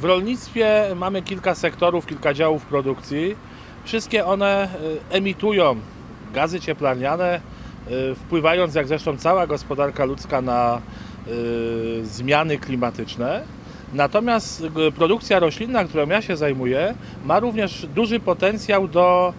W rolnictwie mamy kilka sektorów, kilka działów produkcji. Wszystkie one y, emitują gazy cieplarniane, y, wpływając, jak zresztą cała gospodarka ludzka, na y, zmiany klimatyczne. Natomiast y, produkcja roślinna, którą ja się zajmuję, ma również duży potencjał do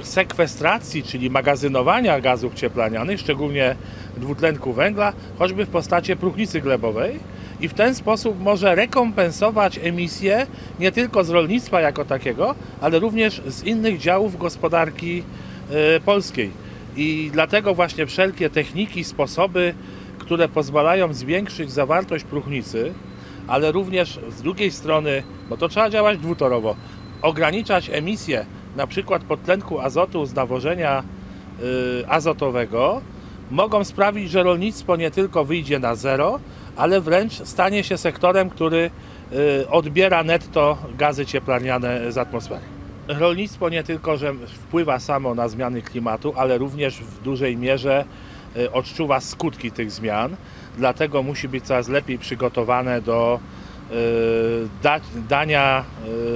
y, sekwestracji, czyli magazynowania gazów cieplarnianych, szczególnie dwutlenku węgla, choćby w postaci próchnicy glebowej i w ten sposób może rekompensować emisje nie tylko z rolnictwa jako takiego, ale również z innych działów gospodarki y, polskiej. I dlatego właśnie wszelkie techniki, sposoby, które pozwalają zwiększyć zawartość próchnicy, ale również z drugiej strony, bo to trzeba działać dwutorowo, ograniczać emisję na przykład podtlenku azotu z nawożenia y, azotowego, mogą sprawić, że rolnictwo nie tylko wyjdzie na zero, ale wręcz stanie się sektorem, który y, odbiera netto gazy cieplarniane z atmosfery. Rolnictwo nie tylko, że wpływa samo na zmiany klimatu, ale również w dużej mierze y, odczuwa skutki tych zmian, dlatego musi być coraz lepiej przygotowane do y, da, dania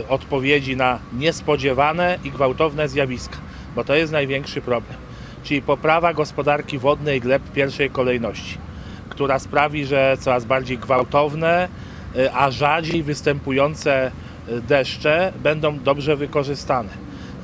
y, odpowiedzi na niespodziewane i gwałtowne zjawiska, bo to jest największy problem. Czyli poprawa gospodarki wodnej gleb w pierwszej kolejności, która sprawi, że coraz bardziej gwałtowne, y, a rzadziej występujące deszcze będą dobrze wykorzystane.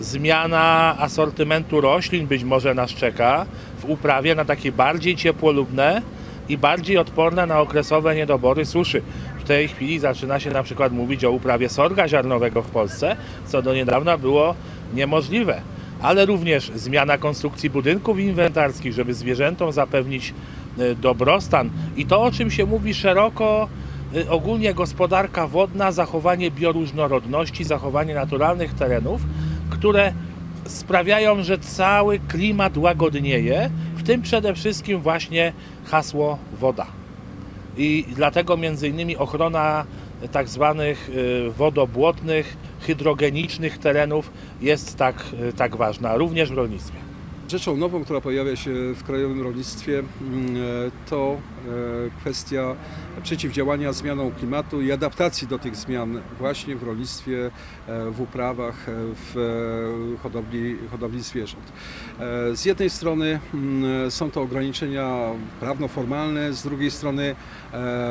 Zmiana asortymentu roślin być może nas czeka w uprawie na takie bardziej ciepłolubne i bardziej odporne na okresowe niedobory suszy. W tej chwili zaczyna się na przykład mówić o uprawie sorga ziarnowego w Polsce, co do niedawna było niemożliwe. Ale również zmiana konstrukcji budynków inwentarskich, żeby zwierzętom zapewnić y, dobrostan. I to, o czym się mówi szeroko, y, ogólnie gospodarka wodna, zachowanie bioróżnorodności, zachowanie naturalnych terenów, które sprawiają, że cały klimat łagodnieje, tym przede wszystkim właśnie hasło woda. I dlatego między innymi ochrona tak zwanych y, wodobłotnych, hydrogenicznych terenów jest tak, y, tak ważna, również w rolnictwie. Rzeczą nową, która pojawia się w krajowym rolnictwie, mm, e, to e, kwestia przeciwdziałania zmianom klimatu i adaptacji do tych zmian właśnie w rolnictwie, e, w uprawach, w hodowli, hodowli zwierząt. Z jednej strony mm, są to ograniczenia prawno-formalne, z drugiej strony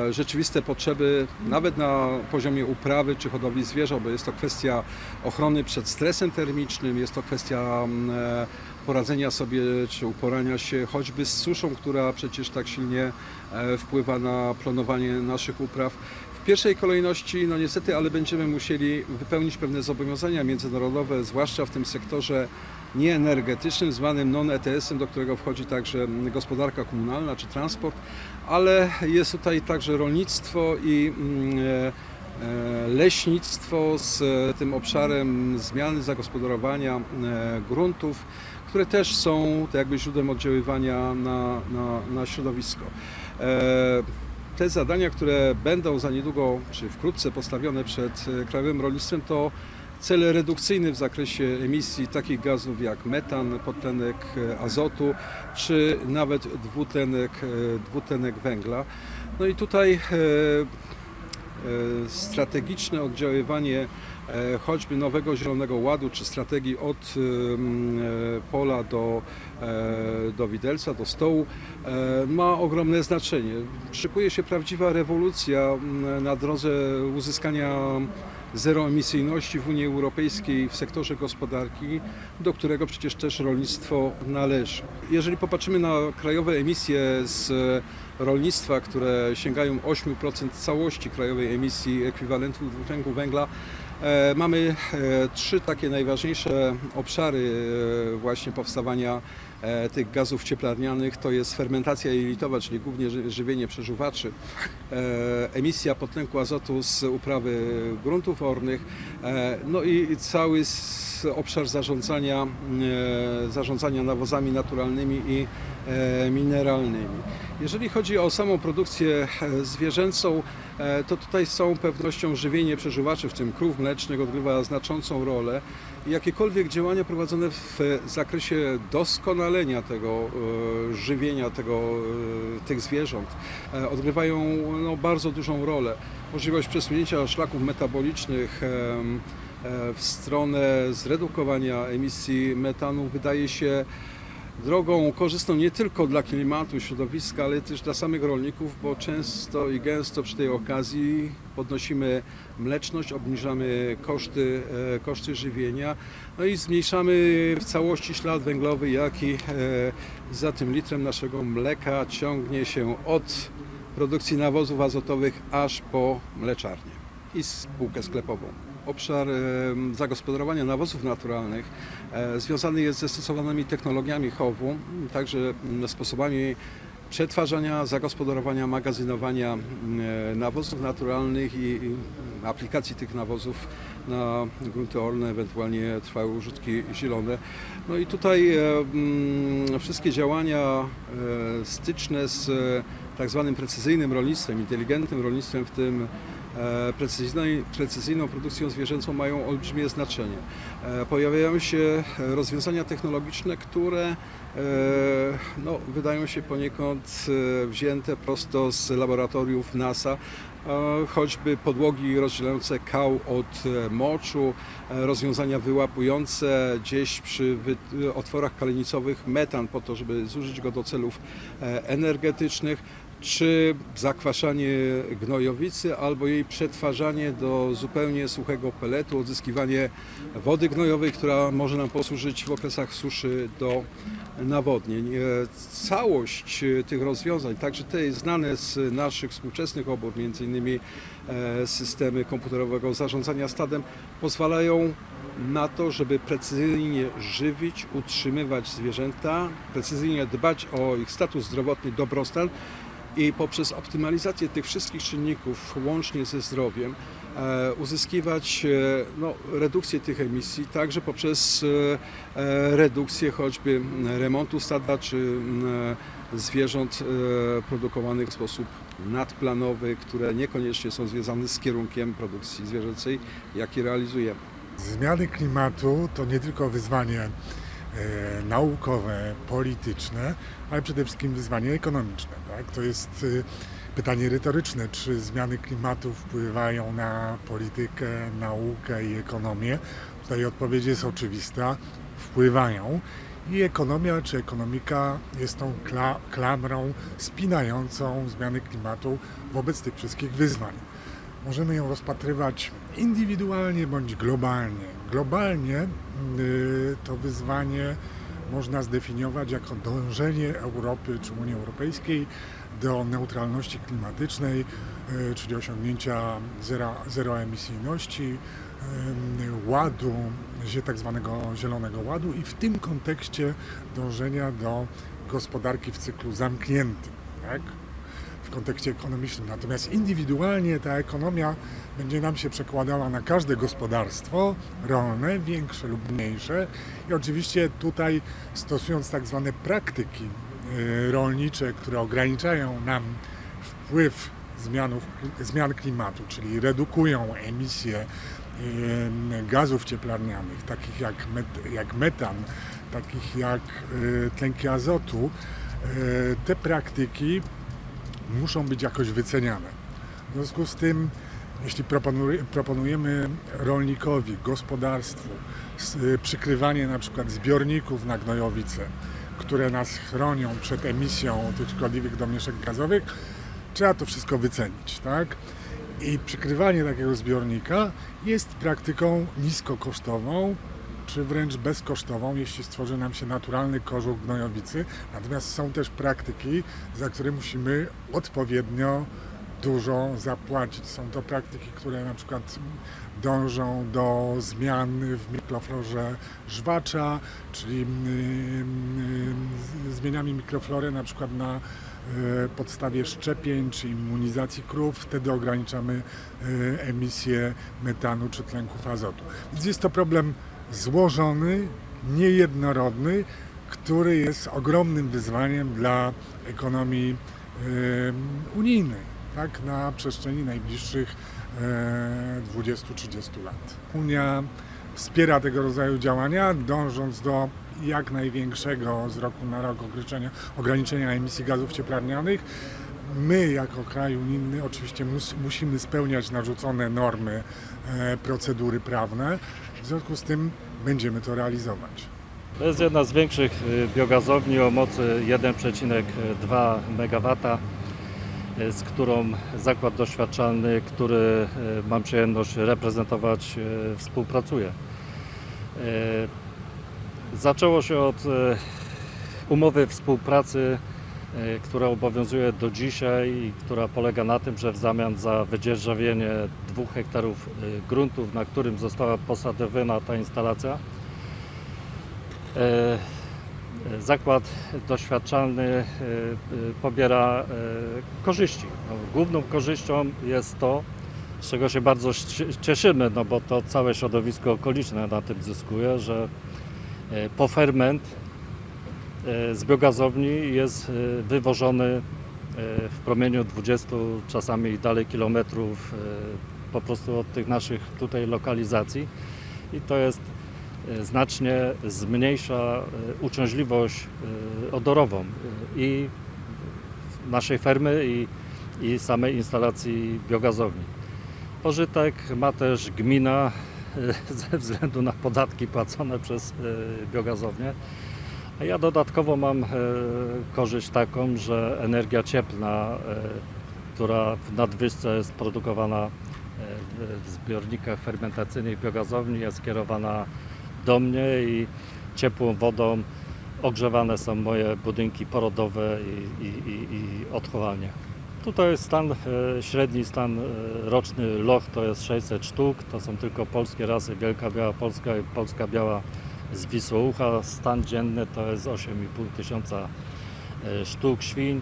rzeczywiste potrzeby nawet na poziomie uprawy czy hodowli zwierząt, bo jest to kwestia ochrony przed stresem termicznym, jest to kwestia mm, poradzenia sobie czy uporania się choćby z suszą, która przecież tak silnie e, wpływa na planowanie naszych upraw. W pierwszej kolejności, no niestety, ale będziemy musieli wypełnić pewne zobowiązania międzynarodowe, zwłaszcza w tym sektorze nieenergetycznym, zwanym non-ETS-em, do którego wchodzi także gospodarka komunalna czy transport, ale jest tutaj także rolnictwo i mm, e, e, leśnictwo z tym obszarem zmiany zagospodarowania gruntów, które też są jakby źródłem oddziaływania na, na, na środowisko. E, Te zadania, które będą za niedługo czy wkrótce postawione przed e, krajowym rolnictwem, to cele redukcyjne w zakresie emisji takich gazów jak metan, podtlenek e, azotu, czy nawet dwutlenek, dwutlenek węgla. No i tutaj strategiczne oddziaływanie e, choćby nowego Zielonego Ładu, czy strategii od e, pola do, e, do widelca, do stołu, e, ma ogromne znaczenie. Szykuje się prawdziwa rewolucja na drodze uzyskania zeroemisyjności w Unii Europejskiej w sektorze gospodarki, do którego przecież też rolnictwo należy. Jeżeli popatrzymy na krajowe emisje z rolnictwa, które sięgają 8% całości krajowej emisji ekwiwalentu dwutlenku węgla, e, mamy e, trzy takie najważniejsze obszary e, właśnie powstawania e, tych gazów cieplarnianych. To jest fermentacja jelitowa, czyli głównie ży- żywienie przeżuwaczy, e, emisja podtlenku azotu z uprawy gruntów ornych, e, no i cały obszar zarządzania, e, zarządzania nawozami naturalnymi i e, mineralnymi. Jeżeli chodzi o samą produkcję e, zwierzęcą, e, to tutaj z całą pewnością żywienie przeżuwaczy, w tym krów mlecznych, odgrywa znaczącą rolę. Jakiekolwiek działania prowadzone w zakresie doskonalenia tego e, żywienia tego, e, tych zwierząt e, odgrywają no, bardzo dużą rolę. możliwość przesunięcia szlaków metabolicznych e, w stronę zredukowania emisji metanu wydaje się drogą korzystną nie tylko dla klimatu, środowiska, ale też dla samych rolników, bo często i gęsto przy tej okazji podnosimy mleczność, obniżamy koszty, e, koszty żywienia, no i zmniejszamy w całości ślad węglowy, jaki e, za tym litrem naszego mleka ciągnie się od produkcji nawozów azotowych aż po mleczarnię i spółkę sklepową. Obszar e, zagospodarowania nawozów naturalnych e, związany jest ze stosowanymi technologiami chowu, także mm, sposobami przetwarzania, zagospodarowania, magazynowania mm, nawozów naturalnych i aplikacji tych nawozów na grunty orne, ewentualnie trwałe użytki zielone. No i tutaj e, mm, wszystkie działania e, styczne z e, tak zwanym precyzyjnym rolnictwem, inteligentnym rolnictwem, w tym e, precyzyjną produkcją zwierzęcą mają olbrzymie znaczenie. E, Pojawiają się e, rozwiązania technologiczne, które e, no, wydają się poniekąd e, wzięte prosto z laboratoriów NASA, e, choćby podłogi rozdzielające kał od e, moczu, e, rozwiązania wyłapujące gdzieś przy otworach kalenicowych metan po to, żeby zużyć go do celów e, energetycznych czy zakwaszanie gnojowicy, albo jej przetwarzanie do zupełnie suchego peletu, odzyskiwanie wody gnojowej, która może nam posłużyć w okresach suszy do nawodnień. E, Całość e, tych rozwiązań, także te znane z naszych współczesnych obór, między innymi e, systemy komputerowego zarządzania stadem, pozwalają na to, żeby precyzyjnie żywić, utrzymywać zwierzęta, precyzyjnie dbać o ich status zdrowotny, dobrostan i poprzez optymalizację tych wszystkich czynników, łącznie ze zdrowiem, e, uzyskiwać e, no, redukcję tych emisji, także poprzez e, redukcję choćby remontu stada czy zwierząt produkowanych w sposób nadplanowy, które niekoniecznie są związane z kierunkiem produkcji zwierzęcej, jaki realizujemy. Zmiany klimatu to nie tylko wyzwanie naukowe, polityczne, ale przede wszystkim wyzwanie ekonomiczne. Tak? To jest e, pytanie retoryczne, czy zmiany klimatu wpływają na politykę, naukę i ekonomię. Tutaj odpowiedź jest oczywista, wpływają. I ekonomia czy ekonomika jest tą kla, klamrą spinającą zmiany klimatu wobec tych wszystkich wyzwań. Możemy ją rozpatrywać indywidualnie bądź globalnie. Globalnie y, to wyzwanie można zdefiniować jako dążenie Europy czy Unii Europejskiej do neutralności klimatycznej, y, czyli osiągnięcia zera, zeroemisyjności, y, ładu, tak zwanego zielonego ładu i w tym kontekście dążenia do gospodarki w cyklu zamkniętym. Tak? W kontekście ekonomicznym. Natomiast indywidualnie ta ekonomia będzie nam się przekładała na każde gospodarstwo rolne, większe lub mniejsze. I oczywiście tutaj stosując tak zwane praktyki y, rolnicze, które ograniczają nam wpływ zmianów, zmian klimatu, czyli redukują emisję y, gazów cieplarnianych, takich jak, met, jak metan, takich jak y, tlenki azotu, te praktyki muszą być jakoś wyceniane. W związku z tym, jeśli proponuj- proponujemy rolnikowi, gospodarstwu y, przykrywanie na przykład zbiorników na gnojowice, które nas chronią przed emisją tych szkodliwych domieszek gazowych, trzeba to wszystko wycenić, tak? I przykrywanie takiego zbiornika jest praktyką niskokosztową, czy wręcz bezkosztową, jeśli stworzy nam się naturalny kożuch gnojowicy. Natomiast są też praktyki, za które musimy odpowiednio dużo zapłacić. Są to praktyki, które na przykład dążą do zmian w mikroflorze żwacza, czyli mm, y, zmieniamy mikroflorę na przykład na y, podstawie szczepień czy immunizacji krów, wtedy ograniczamy y, emisję metanu czy tlenków azotu. Więc jest to problem złożony, niejednorodny, który jest ogromnym wyzwaniem dla ekonomii unijnej, tak, na przestrzeni najbliższych e, 20-30 lat. Unia wspiera tego rodzaju działania, dążąc do jak największego z roku na rok ograniczenia, ograniczenia emisji gazów cieplarnianych. My, jako kraj unijny, oczywiście mus, musimy spełniać narzucone normy, e, procedury prawne. W związku z tym będziemy to realizować. To jest jedna z większych y, biogazowni o mocy 1,2 MW, y, z którą zakład doświadczalny, który y, mam przyjemność reprezentować, współpracuje. Zaczęło się od umowy współpracy, która obowiązuje do dzisiaj i która polega na tym, że w zamian za wydzierżawienie dwóch hektarów y, gruntów, na którym została posadowiona ta instalacja, E, e, Zakład doświadczalny e, e, pobiera e, korzyści. No, główną korzyścią jest to, z czego się bardzo cieszymy, no bo to całe środowisko okoliczne na tym zyskuje, że e, poferment e, z biogazowni jest e, wywożony e, w promieniu 20 czasami i dalej kilometrów e, po prostu od tych naszych tutaj lokalizacji i to jest e, znacznie zmniejsza e, uciążliwość e, odorową e, i naszej fermy i, i samej instalacji biogazowni. Pożytek ma też gmina e, ze względu na podatki płacone przez e, biogazownię. A ja dodatkowo mam e, korzyść taką, że energia cieplna, e, która w nadwyżce jest produkowana e, w- zbiornikach fermentacyjnych biogazowni, jest kierowana do mnie i ciepłą wodą ogrzewane są moje budynki porodowe i, i, i, i odchowalnie. Tutaj jest stan, średni stan roczny loch to jest 600 sztuk, to są tylko polskie rasy, Wielka Biała Polska i Polska Biała z Wisłoucha. Stan dzienny to jest 8,5 tysiąca e, sztuk świń.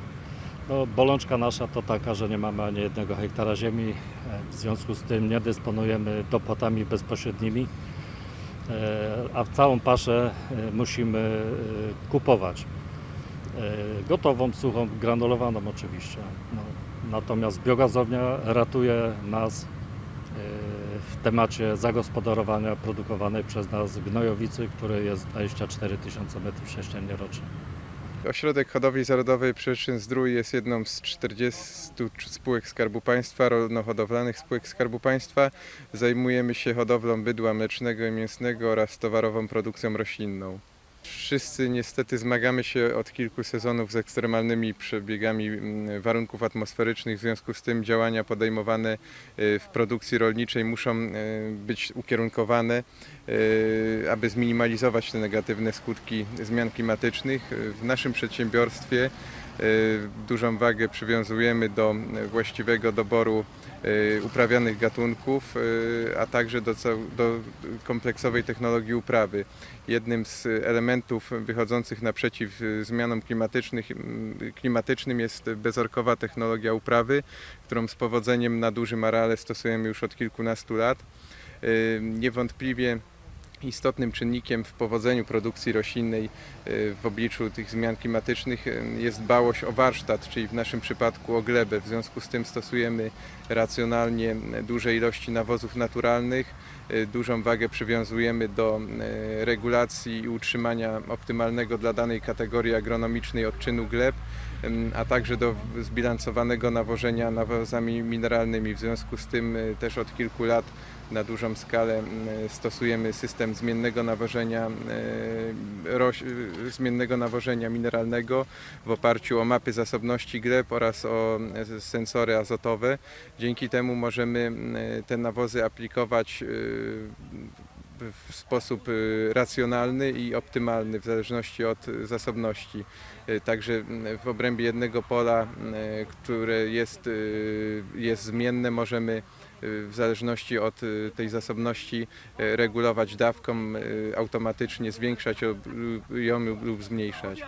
No, bolączka nasza to taka, że nie mamy ani jednego hektara ziemi, e, w związku z tym nie dysponujemy dopłatami bezpośrednimi, e, a całą paszę musimy kupować. Gotową, suchą, granulowaną oczywiście. No, natomiast biogazownia ratuje nas w temacie zagospodarowania produkowanej przez nas gnojowicy, której jest 24 tysiące metrów sześciennych rocznie. Ośrodek Hodowli Zarodowej Przyczyn Zdrój jest jedną z 40 spółek Skarbu Państwa, rolno-hodowlanych spółek Skarbu Państwa. Zajmujemy się hodowlą bydła mlecznego i mięsnego oraz towarową produkcją roślinną. Wszyscy niestety zmagamy się od kilku sezonów z ekstremalnymi przebiegami mm, warunków atmosferycznych, w związku z tym działania podejmowane y, w produkcji rolniczej muszą y, być ukierunkowane, y, aby zminimalizować te negatywne skutki zmian klimatycznych. W naszym przedsiębiorstwie dużą wagę przywiązujemy do właściwego doboru uprawianych gatunków, y, a także do, do kompleksowej technologii uprawy. Jednym z elementów wychodzących naprzeciw y, zmianom klimatycznym jest bezorkowa technologia uprawy, którą z powodzeniem na dużym areale stosujemy już od kilkunastu lat. Y, Niewątpliwie istotnym czynnikiem w powodzeniu produkcji roślinnej y, w obliczu tych zmian klimatycznych y, jest dbałość o warsztat, czyli w naszym przypadku o glebę. W związku z tym stosujemy racjonalnie duże ilości nawozów naturalnych, y, dużą wagę przywiązujemy do regulacji i utrzymania optymalnego dla danej kategorii agronomicznej odczynu gleb, a także do zbilansowanego nawożenia nawozami mineralnymi. W związku z tym też od kilku lat na dużą skalę stosujemy system zmiennego nawożenia, y, roś, y, zmiennego nawożenia mineralnego w oparciu o mapy zasobności gleb oraz o e, sensory azotowe. Dzięki temu możemy te nawozy aplikować w sposób racjonalny i optymalny w zależności od zasobności. Także w obrębie jednego pola, które jest, jest zmienne, możemy w zależności od y, tej zasobności y, regulować dawką, y, automatycznie zwiększać ją lub- zmniejszać.